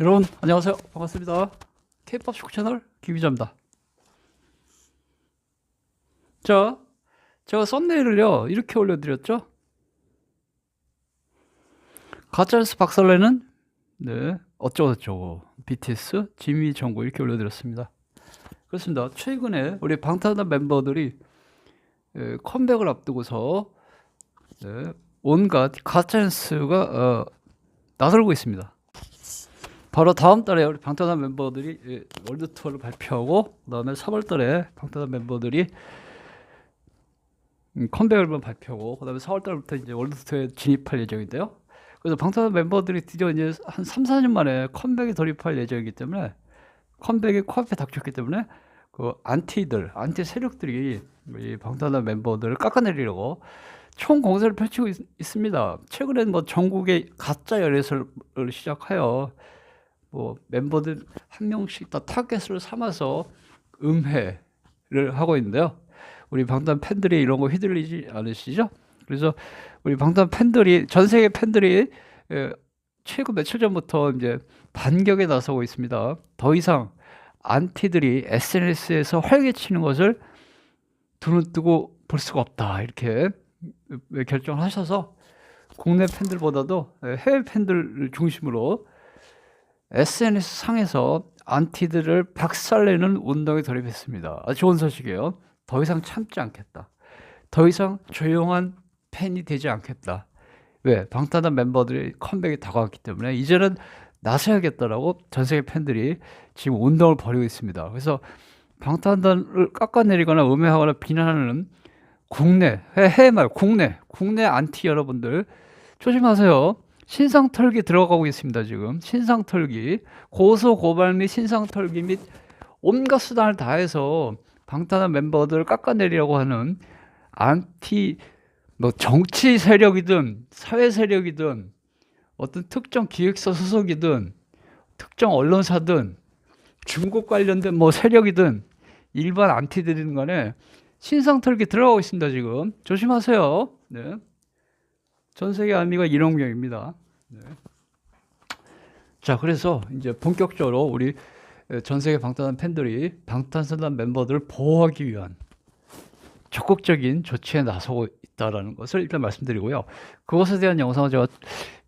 여러분 안녕하세요. 반갑습니다. K-pop 축구 채널 김기자입니다. 자 제가 썸네일을요 이렇게 올려드렸죠? 가짜뉴스 박살내는 네 어쩌고저쩌고 BTS 지미 정보 이렇게 올려드렸습니다. 그렇습니다. 최근에 우리 방탄소년 멤버들이 에, 컴백을 앞두고서 네, 온갖 가짜뉴스가 어, 나설고 있습니다 바로 다음 달에 우리 방탄소년 멤버들이 예, 월드 투어를 발표하고 그다음에 3월 달에 방탄소년 멤버들이 음, 컴백 앨범 발표하고 그다음에 4월 달부터 이제 월드 투어에 진입할 예정인데요. 그래서 방탄소년 멤버들이 드디어 이제 한 3, 4년 만에 컴백에 돌입할 예정이기 때문에 컴백이 코앞에 닥쳤기 때문에 그 안티들, 안티 세력들이 이 방탄소년 멤버들을 깎아내리려고 총 공세를 펼치고 있, 습니다 최근에는 뭐 전국의 가짜 열애설을 시작하여 뭐 멤버들 한 명씩 다 타겟을 삼아서 음해를 하고 있는데요. 우리 방탄 팬들이 이런 거 휘둘리지 않으시죠? 그래서 우리 방탄 팬들이 전 세계 팬들이 예, 최근 며칠 전부터 이제 반격에 나서고 있습니다. 더 이상 안티들이 SNS에서 활개치는 것을 두 눈 뜨고 볼 수가 없다 이렇게 결정을 하셔서 국내 팬들보다도 예, 해외 팬들 중심으로 SNS 상에서 안티들을 박살내는 운동에 돌입했습니다. 좋은 소식이에요. 더 이상 참지 않겠다. 더 이상 조용한 팬이 되지 않겠다. 왜? 방탄한 멤버들이 컴백이 다가왔기 때문에 이제는 나서야겠다라고 전 세계 팬들이 지금 운동을 벌이고 있습니다. 그래서 방탄단을 깎아내리거나 음해하거나 비난하는 국내, 해외 말 국내, 국내 안티 여러분들 조심하세요. 신상 털기 들어가고 있습니다. 지금 신상 털기, 고소 고발 및 신상 털기 및 온갖 수단을 다해서 방탄한 멤버들을 깎아내리려고 하는 안티 뭐 정치 세력이든 사회 세력이든 어떤 특정 기획사 소속이든 특정 언론사든 중국 관련된 뭐 세력이든 일반 안티들인 간에 신상 털기 들어가고 있습니다. 지금 조심하세요. 네. 전 세계 아미가 일원경입니다. 네. 자, 그래서 이제 본격적으로 우리 전 세계 방탄소년 팬들이 방탄소년 멤버들을 보호하기 위한 적극적인 조치에 나서고 있다라는 것을 일단 말씀드리고요. 그것에 대한 영상을 제가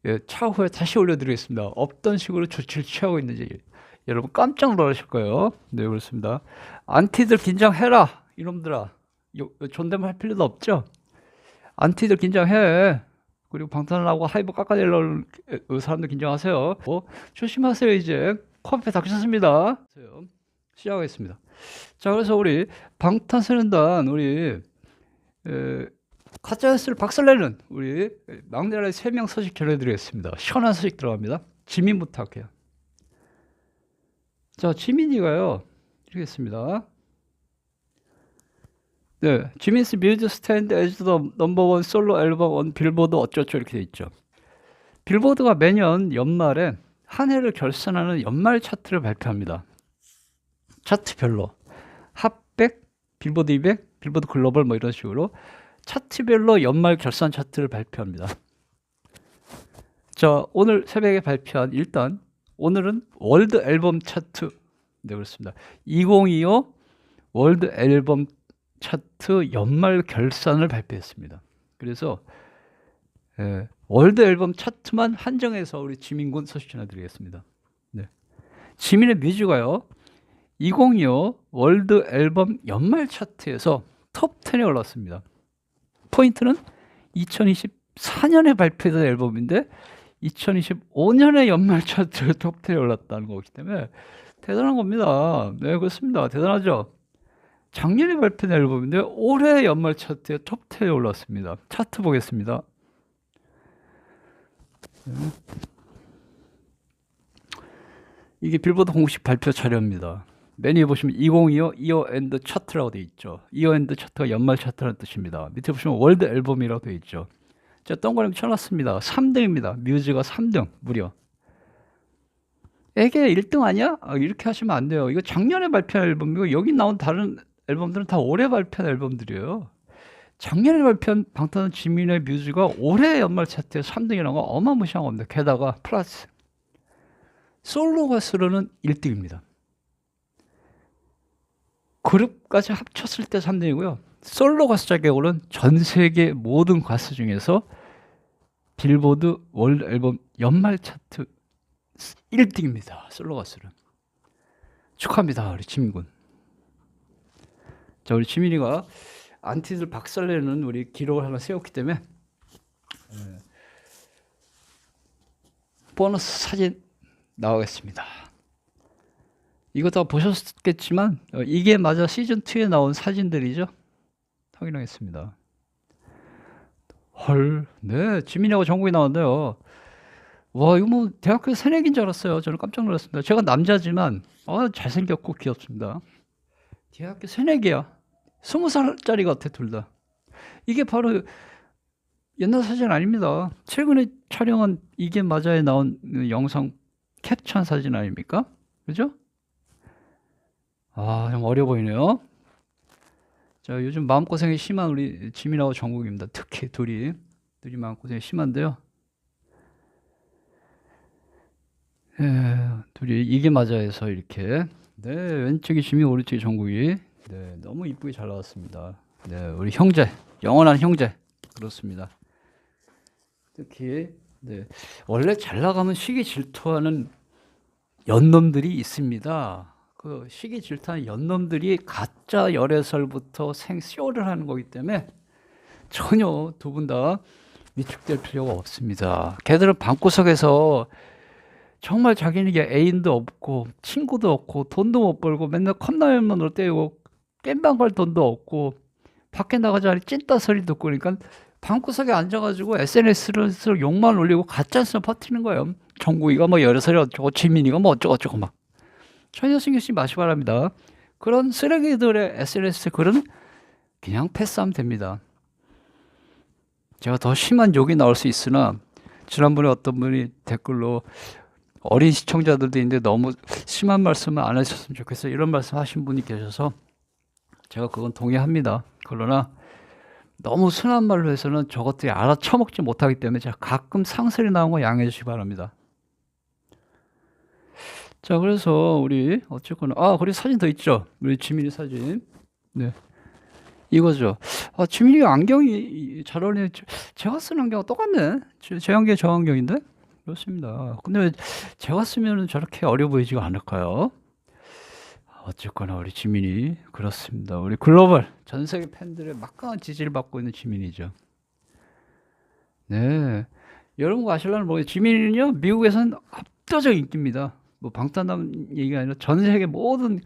예, 차후에 다시 올려드리겠습니다. 어떤 식으로 조치를 취하고 있는지 여러분 깜짝 놀라실 거예요. 네, 그렇습니다. 안티들 긴장해라, 이놈들아. 존댓말 할 필요도 없죠. 안티들 긴장해. 그리고 방탄하고 하이브 깎아내려는 사람들 긴장하세요. 어, 조심하세요 이제 코앞에 닥쳤습니다. 시작하겠습니다. 자 그래서 우리 방탄소년단 우리 에, 가짜 뉴스를 박살내는 우리 막내라 세명 소식 전해드리겠습니다. 시원한 소식 들어갑니다. 지민부터 할게요. 자 지민이가요 이렇게 했습니다. 네, 지민스 뮤즈 스탠드 에즈 더 넘버 원 솔로 앨범 온 빌보드 어쩌죠 이렇게 돼 있죠. 빌보드가 매년 연말에 한 해를 결산하는 연말 차트를 발표합니다. 차트별로 핫백, 빌보드 200, 빌보드 글로벌 뭐 이런 식으로 차트별로 연말 결산 차트를 발표합니다. 자, 오늘 새벽에 발표한 일단 오늘은 월드 앨범 차트 네 그렇습니다. 2025 월드 앨범 차트 연말 결산을 발표했습니다. 그래서 예, 월드 앨범 차트만 한정해서 우리 지민군 소식 전해드리겠습니다. 네. 지민의 뮤즈가요. 2025 월드 앨범 연말 차트에서 톱 10에 올랐습니다. 포인트는 2024년에 발표된 앨범인데 2025년에 연말 차트 톱 10에 올랐다는 거기 때문에 대단한 겁니다. 네, 그렇습니다. 대단하죠? 작년에 발표된 앨범인데 올해 연말 차트에 톱 10에 올랐습니다. 차트 보겠습니다. 네. 이게 빌보드 공식 발표 자료입니다. 메뉴에 보시면 2025 이어 엔드 차트라고 되어 있죠. 이어 엔드 차트가 연말 차트라는 뜻입니다. 밑에 보시면 월드 앨범이라고 되어 있죠. 제가 동그라미 쳐놨습니다. 3등입니다. 뮤즈가 3등 무려. 이게 1등 아니야? 아, 이렇게 하시면 안 돼요. 이거 작년에 발표한 앨범이고 여기 나온 다른 앨범들은 다 올해 발표한 앨범들이에요. 작년에 발표한 방탄 지민의 뮤즈가 올해 연말 차트에 3등이라는 건 어마무시한 겁니다. 게다가 플러스 솔로 가수로는 1등입니다. 그룹까지 합쳤을 때 3등이고요. 솔로 가수 자격으로는 전 세계 모든 가수 중에서 빌보드 월드 앨범 연말 차트 1등입니다. 솔로 가수는. 축하합니다. 우리 지민군. 자, 우리 지민이가 안티들 박살내는 우리 기록을 하나 세웠기 때문에 예. 보너스 사진 나오겠습니다. 이거 다 보셨겠지만 어, 이게 맞아 시즌 2에 나온 사진들이죠. 확인하겠습니다. 헐, 네, 지민이하고 정국이 나왔는데요. 와, 이거 뭐 대학교 새내기인 줄 알았어요. 저는 깜짝 놀랐습니다. 제가 남자지만 아, 잘생겼고 귀엽습니다. 대학교 새내기야. 스무 살짜리 같아 둘 다. 이게 바로 옛날 사진 아닙니다. 최근에 촬영한 이게 맞아에 나온 그 영상 캡처한 사진 아닙니까? 그죠? 아, 좀 어려 보이네요. 자, 요즘 마음고생이 심한 우리 지민하고 정국입니다. 특히 둘이. 둘이 마음고생이 심한데요. 예, 둘이 이게 맞아해서 이렇게. 네, 왼쪽이 지민, 오른쪽이 정국이. 네, 너무 이쁘게 잘 나왔습니다. 네, 우리 형제, 영원한 형제. 그렇습니다. 특히, 네. 원래 잘 나가면 시기 질투하는 연놈들이 있습니다. 그 시기 질투하는 연놈들이 가짜 열애설부터 생쇼를 하는 거기 때문에 전혀 두 분 다 위축될 필요가 없습니다. 걔들은 방구석에서 정말 자기에게 애인도 없고 친구도 없고 돈도 못 벌고 맨날 컵라면으로 때우고 깸방 갈 돈도 없고 밖에 나가자니 찐따 소리 듣고 그러니까 방구석에 앉아가지고 SNS를 욕만 올리고 가짜뉴스 퍼뜨리는 거예요. 정국이가 뭐 여러 살이 어쩌고 지민이가 뭐 어쩌고 저쩌고 막 전혀 신경 쓰지 마시기 바랍니다. 그런 쓰레기들의 SNS 글은 그냥 패스하면 됩니다. 제가 더 심한 욕이 나올 수 있으나 지난번에 어떤 분이 댓글로 어린 시청자들도 있는데 너무 심한 말씀을 안 하셨으면 좋겠어요. 이런 말씀 하신 분이 계셔서 제가 그건 동의합니다. 그러나 너무 순한 말로 해서는 저것들이 알아쳐먹지 못하기 때문에 제가 가끔 상설이 나온 거 양해해 주시기 바랍니다. 자, 그래서 우리 어쨌거나 아, 그리고 사진 더 있죠. 우리 지민이 사진. 네. 이거죠. 아, 지민이 안경이 잘 어울리네. 제가 쓴 안경과 똑같네. 제, 제 안경이 저 안경인데? 그렇습니다. 근데 왜 제가 쓰면 저렇게 어려 보이지가 않을까요? 어쨌거나 우리 지민이 그렇습니다. 우리 글로벌 전 세계 팬들의 막강한 지지를 받고 있는 지민이죠. 네. 여러분 아실라는 모르겠 지민이는요, 미국에서는 압도적 인기입니다. 뭐 방탄남 얘기가 아니라 전 세계 모든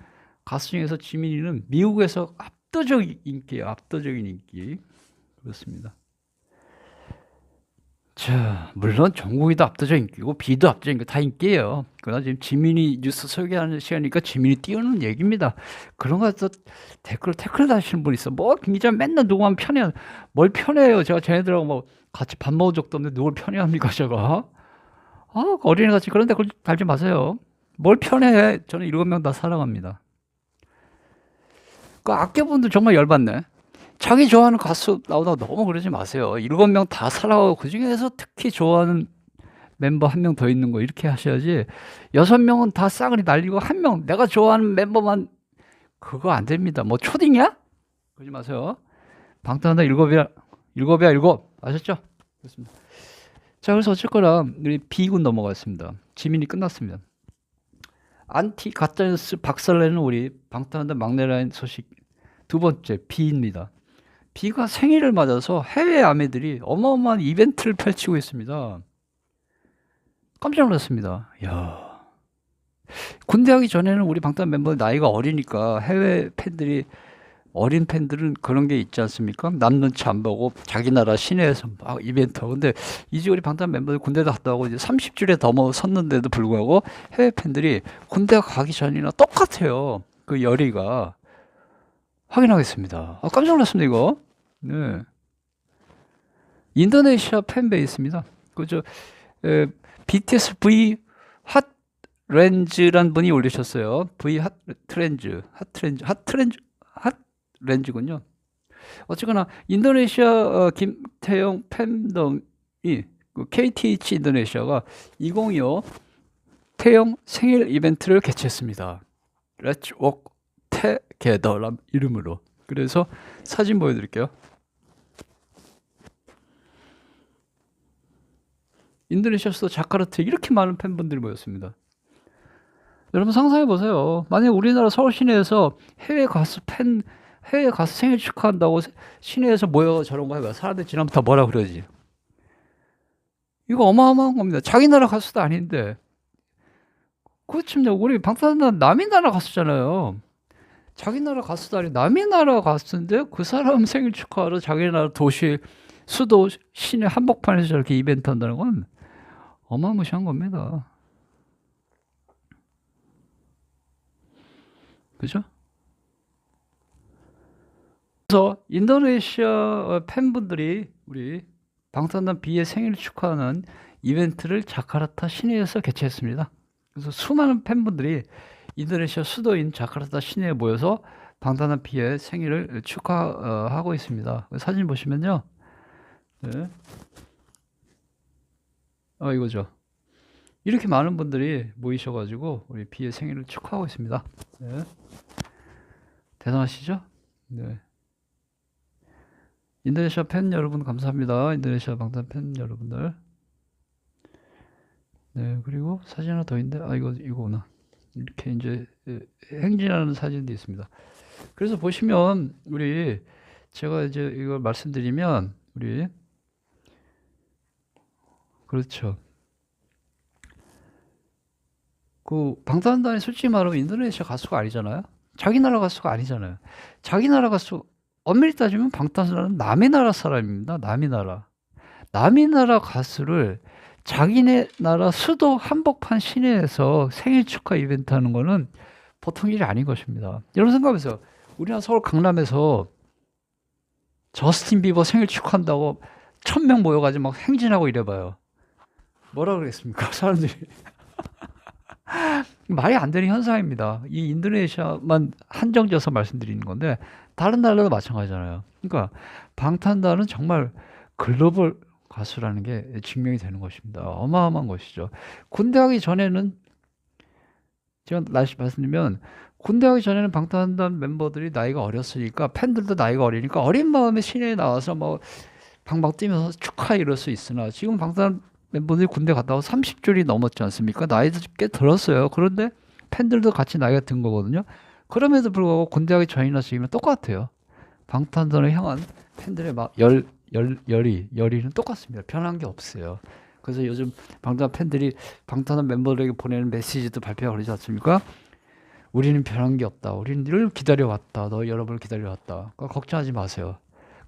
가수 중에서 지민이는 미국에서 압도적 인기예요. 압도적인 인기. 그렇습니다. 자, 물론 정국이도 압도적 인기고 비도 압도적 인기 다 인기예요. 그러나 지금 지민이 뉴스 소개하는 시간이니까 지민이 띄우는 얘기입니다. 그런 거서 댓글 태클 다시는 분 있어. 뭐 기자 맨날 누구만 편해. 뭘 편해요. 제가 쟤네들하고 뭐 같이 밥 먹은 적도 없는데 누굴 편해합니까 제가? 아, 어린애 같이 그런 댓글 달지 마세요. 뭘 편해? 저는 일곱 명 다 사랑합니다. 그 악겨분들 정말 열받네. 자기 좋아하는 가수 나오다가 너무 그러지 마세요. 일곱 명 다 사랑하고 그 중에서 특히 좋아하는 멤버 한 명 더 있는 거 이렇게 하셔야지. 여섯 명은 다 싸그리 날리고 한 명 내가 좋아하는 멤버만 그거 안 됩니다. 뭐 초딩이야? 그러지 마세요. 방탄한다 일곱이야 일곱이야 일곱 아셨죠? 그렇습니다. 자 그래서 어쨌거나 우리 B군 넘어갔습니다. 지민이 끝났습니다. 안티 가짜뉴스 박살내는 우리 방탄한다 막내라인 소식 두 번째 B입니다. B가 생일을 맞아서 해외 아메들이 어마어마한 이벤트를 펼치고 있습니다. 깜짝 놀랐습니다. 야 군대 하기 전에는 우리 방탄 멤버 나이가 어리니까 해외 팬들이 어린 팬들은 그런 게 있지 않습니까? 남 눈치 안 보고 자기 나라 시내에서 막 이벤트 하고 근데 이제 우리 방탄 멤버들 군대도 갔다 오고 이제 30줄에 넘어섰는데도 불구하고 해외 팬들이 군대 가기 전이나 똑같아요. 그 열의가 확인하겠습니다. 아, 깜짝 놀랐습니다, 이거. 네. 인도네시아 팬베이스입니다. 그저 BTS V 핫 렌즈란 분이 올리셨어요. V 핫 트렌즈, 핫 트렌즈, 핫 트렌즈, 핫 렌즈군요. 어쨌거나 인도네시아 어, 김태형 팬덤이 그 KTH 인도네시아가 2025 김태형 생일 이벤트를 개최했습니다. Let's Walk Together란 이름으로. 그래서 사진 보여드릴게요. 인도네시아 수도 자카르타에 이렇게 많은 팬분들이 모였습니다. 여러분 상상해 보세요. 만약 우리나라 서울 시내에서 해외 가수 팬 해외 가수 생일 축하한다고 세- 시내에서 모여 저런 거 해봐. 사람들 지나면 다 뭐라 그러지? 이거 어마어마한 겁니다. 자기 나라 가수도 아닌데. 그렇습니다. 우리 방탄소년단 남의 나라 가수잖아요. 자기 나라 가수도 아니 남의 나라 가수인데 그 사람 생일 축하하러 자기 나라 도시 수도 시내 한복판에서 저렇게 이벤트 한다는 건 어마무시한 겁니다. 그죠? 그래서 인도네시아 어, 팬분들이 우리 방탄단 B의 생일을 축하하는 이벤트를 자카르타 시내에서 개최했습니다. 그래서 수많은 팬분들이 인도네시아 수도인 자카르타 시내에 모여서 방탄단 B의 생일을 축하하고 있습니다. 사진 보시면요. 네. 어, 이거죠. 이렇게 많은 분들이 모이셔가지고 우리 비의 생일을 축하하고 있습니다. 네. 대단하시죠? 네. 인도네시아 팬 여러분 감사합니다. 인도네시아 방탄 팬 여러분들. 네, 그리고 사진 하나 더 있는데, 아, 이거, 이거구나. 이렇게 이제 에, 행진하는 사진도 있습니다. 그래서 보시면, 우리, 제가 이제 이걸 말씀드리면, 우리, 그렇죠. 그 방탄단이 솔직히 말하면 인도네시아 가수가 아니잖아요. 자기 나라 가수가 아니잖아요. 자기 나라 가수 엄밀히 따지면 방탄소년단은 남의 나라 사람입니다. 남의 나라. 남의 나라 가수를 자기네 나라 수도 한복판 시내에서 생일 축하 이벤트 하는 거는 보통 일이 아닌 것입니다. 여러분 생각해보세요. 우리나라 서울 강남에서 저스틴 비버 생일 축하한다고 천 명 모여가지고 막 행진하고 이래봐요. 뭐라 그러겠습니까? 사람들이. 말이 안 되는 현상입니다. 이 인도네시아만 한정져서 말씀드리는 건데 다른 나라도 마찬가지잖아요. 그러니까 방탄단은 정말 글로벌 가수라는 게 증명이 되는 것입니다. 어마어마한 것이죠. 군대 가기 전에는 제가 다시 말씀드리면 군대 가기 전에는 방탄단 멤버들이 나이가 어렸으니까 팬들도 나이가 어리니까 어린 마음에 시내에 나와서 뭐 방방 뛰면서 축하 이럴 수 있으나 지금 방탄 멤버들이 군대 갔다 와 30줄이 넘었지 않습니까? 나이도 꽤 들었어요. 그런데 팬들도 같이 나이가 든 거거든요. 그럼에도 불구하고 군대 가기 전이나 지금은 똑같아요. 방탄소년을 향한 팬들의 막 열, 열, 열이, 열의는 똑같습니다. 변한 게 없어요. 그래서 요즘 방탄 팬들이 방탄 멤버들에게 보내는 메시지도 발표하고 그러지 않습니까? 우리는 변한 게 없다. 우리는 늘 기다려왔다. 너 여러분을 기다려왔다. 그러니까 걱정하지 마세요.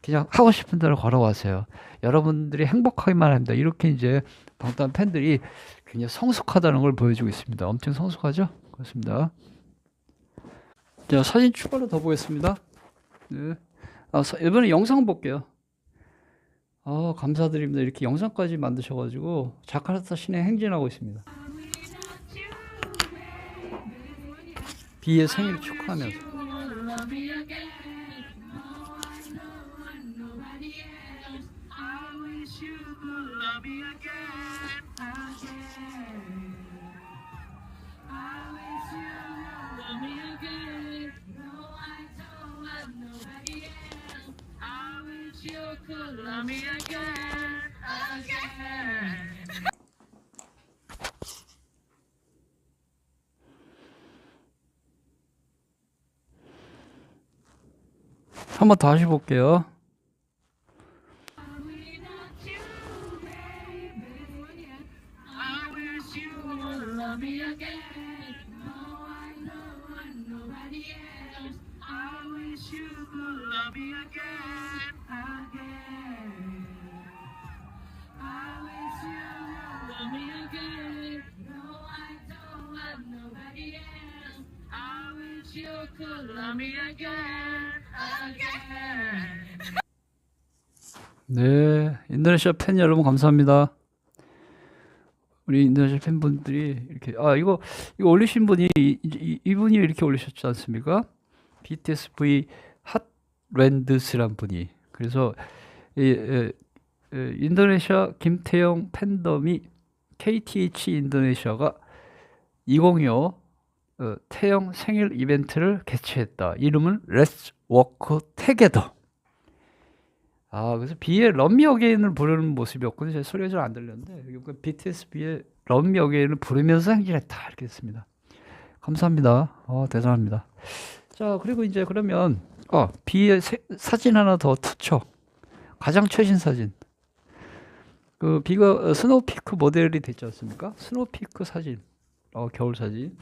그냥 하고 싶은 대로 걸어가세요. 여러분들이 행복하기만 합니다. 이렇게 이제 방탄 팬들이 굉장히 성숙하다는 걸 보여주고 있습니다. 엄청 성숙하죠? 그렇습니다. 자, 사진 추가로 더 보겠습니다. 네. 아, 사- 이번에 영상 볼게요. 아, 감사드립니다. 이렇게 영상까지 만드셔가지고 자카르타 시내 행진하고 있습니다. 비의 생일 축하하면서. 한번 다시 볼게요. 네, 인도네시아 팬 여러분 감사합니다. 우리 인도네시아 팬분들이 이렇게 아 이거 이거 올리신 분이 이, 이, 이분이 이렇게 올리셨지 않습니까? BTS V 핫랜드스란 분이 그래서 이, 에, 에, 인도네시아 김태형 팬덤이 KTH 인도네시아가 2025 어, 태영 생일 이벤트를 개최했다. 이름은 Let's Walk Together. 아, 그래서 비의 럼미 어게인을 부르는 모습이었거든요. 제 소리가 잘 안 들렸는데 BTS 비의 럼미 어게인을 부르면서 행진했다 이렇게 했습니다. 감사합니다. 어, 대단합니다. 자, 그리고 이제 그러면 어, 비의 세- 사진 하나 더 투척. 가장 최신 사진. 그 비가 어, 스노우피크 모델이 됐지 않습니까? 스노우피크 사진. 어, 겨울 사진.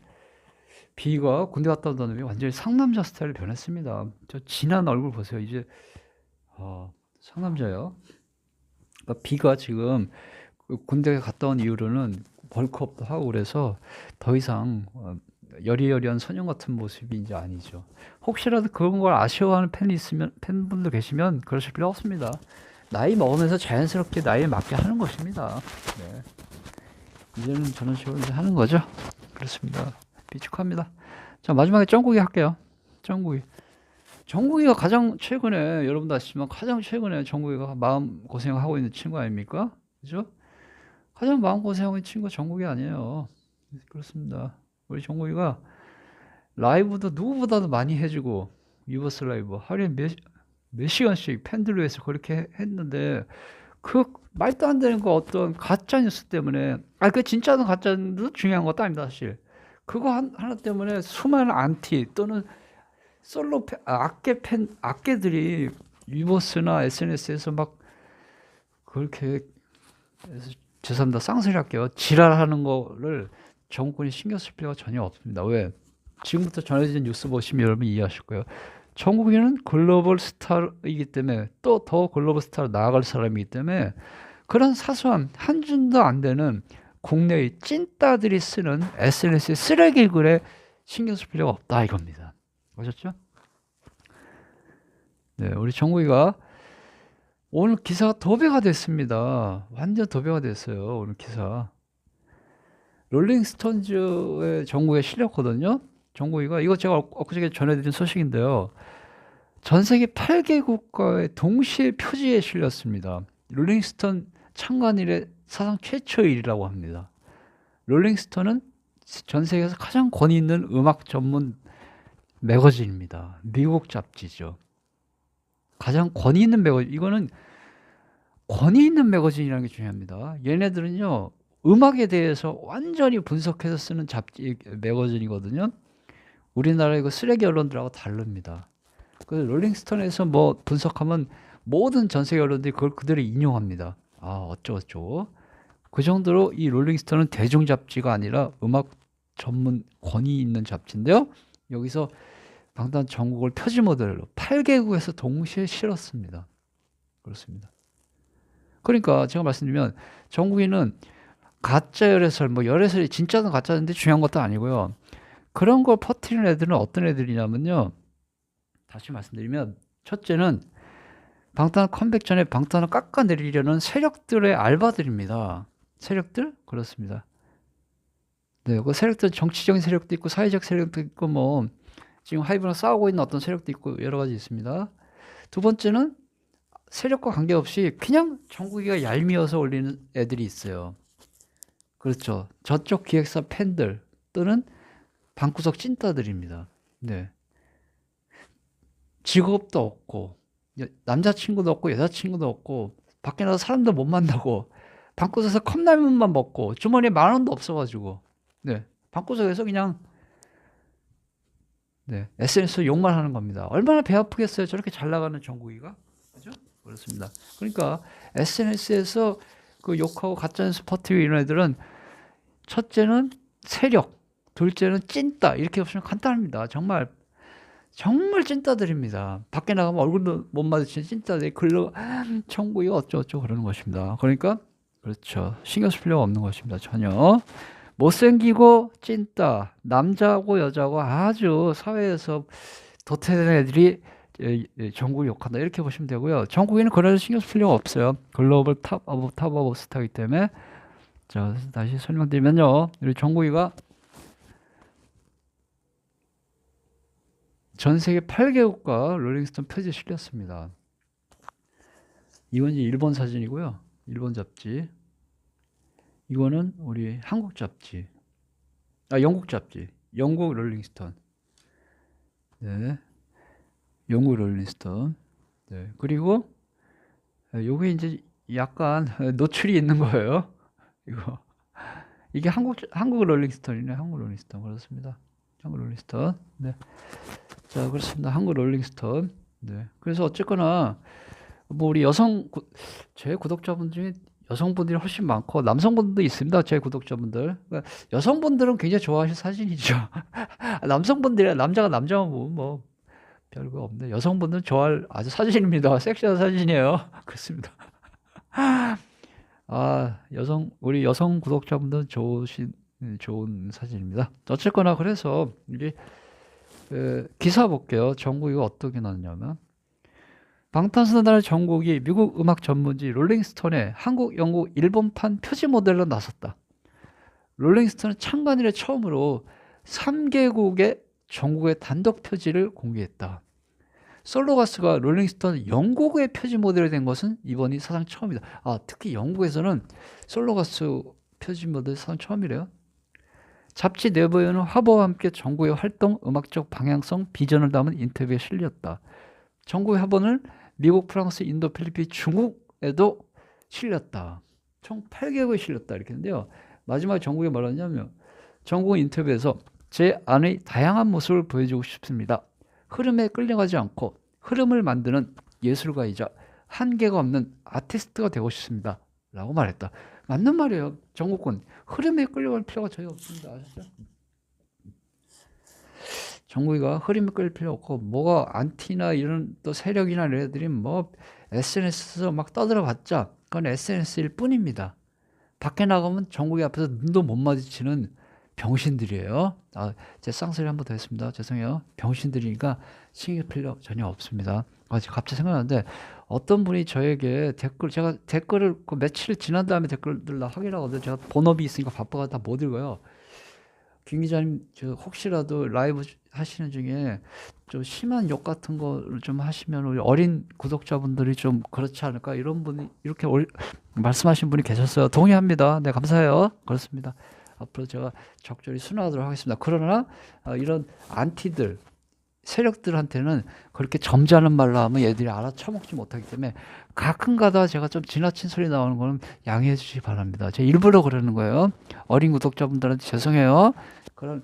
비가 군대 갔다 온 다음에 완전히 상남자 스타일로 변했습니다. 저 진한 얼굴 보세요. 이제 어, 상남자요. 그러니까 비가 지금 그 군대 갔다 온 이후로는 벌크업도 하고 그래서 더 이상 어, 여리여리한 소년 같은 모습이 이제 아니죠. 혹시라도 그런 걸 아쉬워하는 팬이 있으면 팬분들 계시면 그러실 필요 없습니다. 나이 먹으면서 자연스럽게 나이에 맞게 하는 것입니다. 네. 이제는 저런 식으로 하는 거죠. 그렇습니다. 비축합니다. 자 마지막에 정국이 할게요. 정국이. 정국이가 가장 최근에 여러분도 아시지만 가장 최근에 정국이가 마음 고생하고 있는 친구 아닙니까? 그죠? 가장 마음 고생하고 있는 친구가 정국이 아니에요. 그렇습니다. 우리 정국이가 라이브도 누구보다도 많이 해주고 유버스 라이브 하루에 몇, 몇 시간씩 팬들을 위해서 그렇게 했는데 그 말도 안 되는 거 어떤 가짜 뉴스 때문에 아 그 진짜는 가짜도 중요한 것도 아닙니다 사실 그거 한, 하나 때문에 수많은 안티 또는 솔로 팬, 아, 악계 팬 악계들이 유버스나 SNS에서 막 그렇게 죄송합니다. 쌍소리 할게요. 지랄하는 거를 정권이 신경 쓸 필요가 전혀 없습니다. 왜? 지금부터 전해지는 뉴스 보시면 여러분 이해하실 거예요. 정국이는 글로벌 스타이기 때문에 또 더 글로벌 스타로 나아갈 사람이기 때문에 그런 사소한 한 줌도 안 되는 국내의 찐따들이 쓰는 SNS의 쓰레기 글에 신경 쓸 필요가 없다 이겁니다. 아셨죠? 네, 우리 정국이가 오늘 기사가 도배가 됐습니다. 완전 도배가 됐어요. 오늘 기사. 롤링스톤즈의 정국에 실렸거든요. 정국이가 이거 제가 엊- 엊그저께 전해드린 소식인데요. 전 세계 8개 국가의 동시에 표지에 실렸습니다. 롤링스톤 창간 일의 사상 최초의 일이라고 합니다. 롤링스톤은 전 세계에서 가장 권위 있는 음악 전문 매거진입니다. 미국 잡지죠. 가장 권위 있는 매거진. 이거는 권위 있는 매거진이라는 게 중요합니다. 얘네들은요, 음악에 대해서 완전히 분석해서 쓰는 잡지 매거진이거든요. 우리나라 이거 쓰레기 언론들하고 다릅니다. 그 롤링스톤에서 뭐 분석하면 모든 전 세계 언론들이 그걸 그대로 인용합니다. 아 어쩌고저쩌고 그 정도로 이 롤링스톤은 대중 잡지가 아니라 음악 전문 권위 있는 잡지인데요. 여기서 방탄 전국을 표지 모델로 8개국에서 동시에 실었습니다. 그렇습니다. 그러니까 제가 말씀드리면 정국이는 가짜 열애설, 뭐 열애설이 진짜든 가짜든지 중요한 것도 아니고요. 그런 걸 퍼뜨리는 애들은 어떤 애들이냐면요. 다시 말씀드리면 첫째는 방탄 컴백 전에 방탄을 깎아내리려는 세력들의 알바들입니다. 세력들? 그렇습니다. 네, 그 세력들 정치적인 세력도 있고 사회적 세력도 있고 뭐 지금 하이브랑 싸우고 있는 어떤 세력도 있고 여러 가지 있습니다. 두 번째는 세력과 관계없이 그냥 정국이가 얄미워서 올리는 애들이 있어요. 그렇죠. 저쪽 기획사 팬들 또는 방구석 찐따들입니다. 네. 직업도 없고 여- 남자친구도 없고 여자친구도 없고 밖에 나가서 사람도 못 만나고 방구석에서 컵라면만 먹고 주머니에 만 원도 없어가지고 네 방구석에서 그냥 네 SNS 욕만 하는 겁니다. 얼마나 배 아프겠어요. 저렇게 잘 나가는 정국이가 그죠? 그렇습니다. 그러니까 SNS에서 그 욕하고 가짜뉴스 퍼뜨리고 이런 애들은 첫째는 세력, 둘째는 찐따 이렇게 보시면 간단합니다. 정말 정말 찐따들입니다. 밖에 나가면 얼굴도 못 마주치는 찐따들이 글로 청구이 어쩌고저쩌고 그러는 것입니다. 그러니까 그렇죠. 신경 쓸 필요가 없는 것입니다. 전혀. 못생기고 찐따, 남자고 여자고 아주 사회에서 도태된 애들이 전국을 욕한다. 이렇게 보시면 되고요. 전국에는 그런 신경 쓸 필요가 없어요. 글로벌 탑 오브 탑 오브 스타이기 때문에 자, 다시 설명드리면요. 우리 정국이가 전 세계 8개국과 롤링스톤 표지에 실렸습니다. 이건 이제 일본 사진이고요. 일본 잡지. 이거는 우리 한국 잡지. 아 영국 잡지. 영국 롤링스톤. 네. 영국 롤링스톤. 네. 그리고 아, 요게 이제 약간 노출이 있는 거예요. 이거. 이게 한국 한국 롤링스톤이네. 한국 롤링스톤 그렇습니다. 한국 롤링스톤. 네. 자, 그렇습니다. 한국 롤링스톤. 네. 그래서 어쨌거나 뭐 우리 여성 구, 제 구독자분 중에 여성분들이 훨씬 많고 남성분들도 있습니다. 제 구독자분들. 그러니까 여성분들은 굉장히 좋아하실 사진이죠. 남성분들이 남자가 남자만 보면 뭐 별거 없는데 여성분들은 좋아할 아주 사진입니다. 섹시한 사진이에요. 그렇습니다. 아, 여성 우리 여성 구독자분들은 좋으신 음, 좋은 사진입니다. 어쨌거나 그래서 이제 그 기사 볼게요. 전국이 어떻게 났냐면 방탄소년단의 전곡이 미국 음악 전문지 롤링스톤에 한국, 영국, 일본판 표지 모델로 나섰다. 롤링스톤은 창간 이래 처음으로 3개국의 전국의 단독 표지를 공개했다. 솔로 가수가 롤링스톤 영국의 표지 모델이 된 것은 이번이 사상 처음이다. 아, 특히 영국에서는 솔로 가수 표지 모델 사상 처음이래요. 잡지 내부에는 화보와 함께 전국의 활동, 음악적 방향성, 비전을 담은 인터뷰에 실렸다. 전국의 화보는 미국, 프랑스, 인도, 필리핀, 중국에도 실렸다. 총 8개국에 실렸다 이렇게 했는데요. 마지막에 전국에 말하냐면 전국 인터뷰에서 제 안의 다양한 모습을 보여주고 싶습니다. 흐름에 끌려가지 않고 흐름을 만드는 예술가이자 한계가 없는 아티스트가 되고 싶습니다. 라고 말했다. 맞는 말이에요. 정국군. 흐름에 끌려갈 필요가 전혀 없습니다. 아셨죠? 정국이가 흐름에 끌릴 필요 없고 뭐가 안티나 이런 또 세력이나 이런 애들이 뭐 SNS에서 막 떠들어봤자 그건 SNS일 뿐입니다. 밖에 나가면 정국이 앞에서 눈도 못 마주치는 병신들이에요. 아, 제 쌍소리 한 번 더 했습니다. 죄송해요. 병신들이니까 신경 필요 전혀 없습니다. 아, 갑자기 생각나는데 어떤 분이 저에게 댓글 제가 댓글을 그 며칠 지난 다음에 댓글들 다 확인하거든요. 제가 본업이 있으니까 바빠가 다 못 읽어요. 김 기자님 저 혹시라도 라이브 하시는 중에 좀 심한 욕 같은 거를 좀 하시면 우리 어린 구독자분들이 좀 그렇지 않을까 이런 분이 이렇게 올, 말씀하신 분이 계셨어요. 동의합니다. 네 감사해요. 그렇습니다. 앞으로 제가 적절히 순화하도록 하겠습니다. 그러나 어, 이런 안티들 세력들한테는 그렇게 점잖은 말로 하면 얘들이 알아쳐먹지 못하기 때문에 가끔가다 제가 좀 지나친 소리 나오는 거는 양해해 주시기 바랍니다. 제가 일부러 그러는 거예요. 어린 구독자분들한테 죄송해요. 그런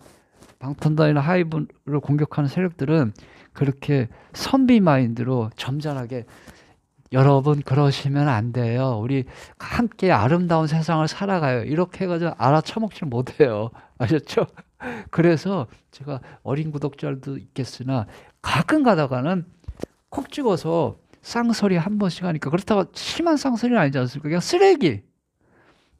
방탄단이나 하이브를 공격하는 세력들은 그렇게 선비 마인드로 점잖하게 여러분 그러시면 안 돼요. 우리 함께 아름다운 세상을 살아가요. 이렇게 해가지고 알아쳐먹지 못해요. 아셨죠? 그래서 제가 어린 구독자들도 있겠으나 가끔 가다가는 콕 찍어서 쌍소리 한 번씩 하니까 그렇다고 심한 쌍소리는 아니지 않습니까? 그냥 쓰레기,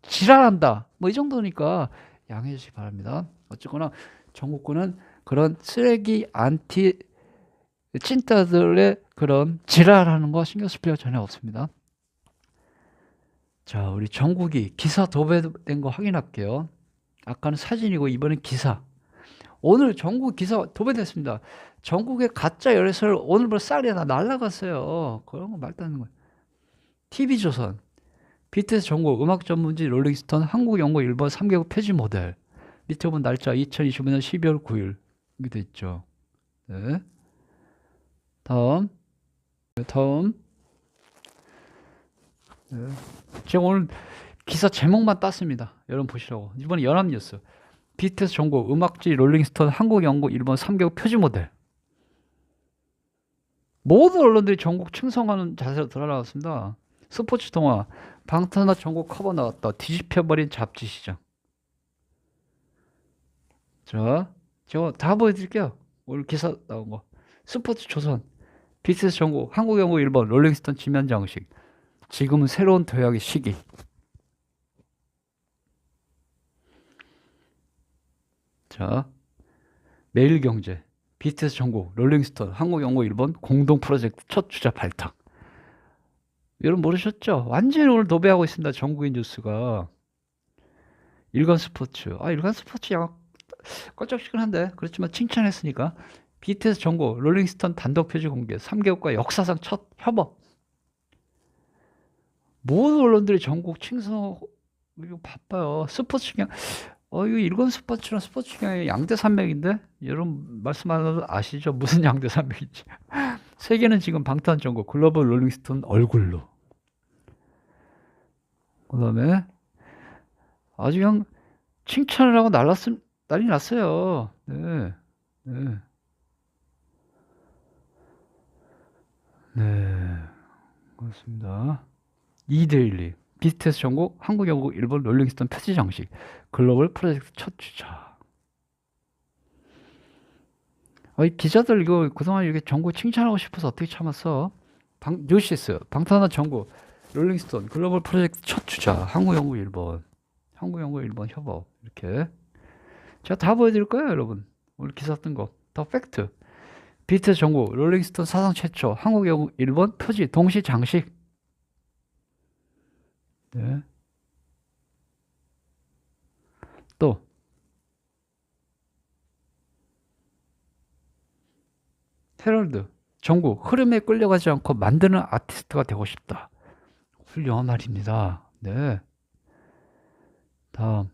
지랄한다. 뭐 이 정도니까 양해해 주시기 바랍니다. 어쨌거나 전국구는 그런 쓰레기 안티 찐따들의 그런 지랄하는 거 신경 쓸 필요 전혀 없습니다. 자, 우리 전국이 기사 도배된 거 확인할게요. 아까는 사진이고 이번엔 기사. 오늘 전국 기사 도배됐습니다. 전국의 가짜 열애설 오늘부터 쌀이 다 날라갔어요. 그런 거 말도 안 되는 거예요. TV조선, BTS 전국 음악 전문지 롤링스톤 한국, 영국, 일본 3개국 표지 모델. 밑에 보면 날짜 2025년 12월 9일 이렇게 돼 있죠. 네. 다음, 네, 다음. 네. 제가 오늘 기사 제목만 땄습니다. 여러분 보시라고. 이번에 연합뉴스. BTS 전국 음악지 롤링스톤 한국, 영국, 일본 3개국 표지 모델. 모든 언론들이 전국 충성하는 자세로 드러나왔습니다. 스포츠 동화, 방탄나 전국 커버 나왔다. 뒤집혀버린 잡지 시장. 자, 제가 다 보여드릴게요. 오늘 기사 나온 거. 스포츠 조선, BTS 전국, 한국, 영국, 일본, 롤링스톤 지면 장식. 지금은 새로운 도약의 시기. 자, 매일경제, BTS 전국, 롤링스톤, 한국, 영국, 일본 공동 프로젝트 첫 주자 발탁. 여러분 모르셨죠? 완전히 오늘 도배하고 있습니다. 전국인 뉴스가. 일간 스포츠. 아, 일간 스포츠 양 껄쩍시근한데 그렇지만 칭찬했으니까 BTS 전국, 롤링스톤 단독 표지 공개, 3개국과 역사상 첫 협업. 모든 언론들이 전국 칭송 바빠요. 스포츠 그냥 어, 이거 일본 스포츠랑 스포츠 경의 양대 산맥인데 여러분 말씀하셔도 아시죠? 무슨 양대 산맥인지. 세계는 지금 방탄전국 글로벌 롤링스톤 얼굴로. 그 다음에 아주 그냥 칭찬을 하고 날랐음 난리 났어요. 네, 네, 네, 그렇습니다. 이데일리 BTS 전국 한국, 영국, 일본 롤링스톤 표지 장식 글로벌 프로젝트 첫 주자. 어, 이 기자들 이거 그동안 이렇게 전국 칭찬하고 싶어서 어떻게 참았어? 방, 뉴시스, 방탄한 전국, 롤링스톤, 글로벌 프로젝트 첫 주자, 한국, 영국, 일본, 한국, 영국, 일본 협업 이렇게 제가 다 보여드릴 거예요, 여러분. 오늘 기사 뜬 거, 더 팩트. BTS 전국, 롤링스톤 사상 최초, 한국, 영국, 일본 표지 동시 장식. 네. 또 헤럴드 전국 흐름에 끌려가지 않고 만드는 아티스트가 되고 싶다. 훌륭한 말입니다. 네. 다음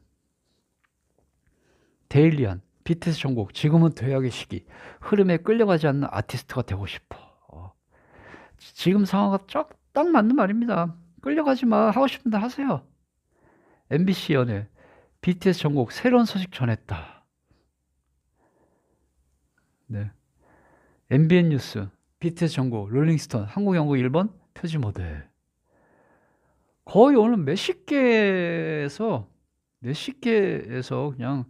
데일리안 BTS 전국 지금은 도약의 시기 흐름에 끌려가지 않는 아티스트가 되고 싶어. 어. 지금 상황과 쫙, 딱 맞는 말입니다. 끌려가지 마 하고 싶은 데 하세요. MBC 연예 BTS 전국 새로운 소식 전했다. 네. MBN 뉴스 BTS 전국 롤링스톤 한국, 영국, 일본 표지 모델. 거의 오늘 몇십 개에서 몇십 개에서 그냥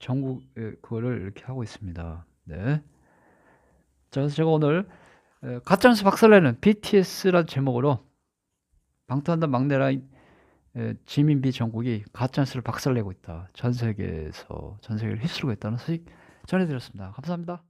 전국에 그거를 이렇게 하고 있습니다. 네. 자, 제가 오늘 에, 가짜뉴스 박살내는 BTS란 제목으로 방탄단 막내라인 에, 지민비 전국이 가짜뉴스를 박살내고 있다. 전 세계에서 전 세계를 휩쓸고 있다는 소식 전해드렸습니다. 감사합니다.